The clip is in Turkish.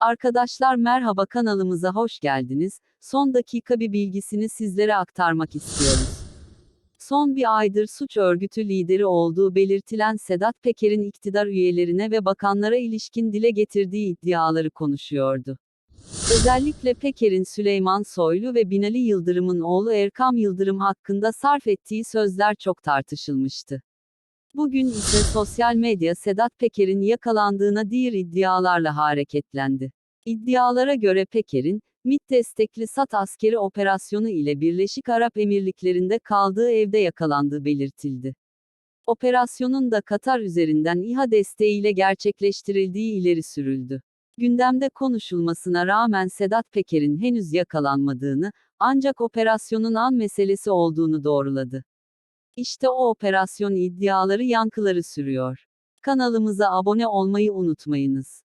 Arkadaşlar merhaba kanalımıza hoş geldiniz. Son dakika bir bilgisini sizlere aktarmak istiyoruz. Son bir aydır suç örgütü lideri olduğu belirtilen Sedat Peker'in iktidar üyelerine ve bakanlara ilişkin dile getirdiği iddiaları konuşuyordu. Özellikle Peker'in Süleyman Soylu ve Binali Yıldırım'ın oğlu Erkam Yıldırım hakkında sarf ettiği sözler çok tartışılmıştı. Bugün ise sosyal medya Sedat Peker'in yakalandığına dair iddialarla hareketlendi. İddialara göre Peker'in, MİT destekli SAT askeri operasyonu ile Birleşik Arap Emirlikleri'nde kaldığı evde yakalandığı belirtildi. Operasyonun da Katar üzerinden İHA desteğiyle gerçekleştirildiği ileri sürüldü. Gündemde konuşulmasına rağmen Sedat Peker'in henüz yakalanmadığını, ancak operasyonun an meselesi olduğunu doğruladı. İşte o operasyon iddiaları yankıları sürüyor. Kanalımıza abone olmayı unutmayınız.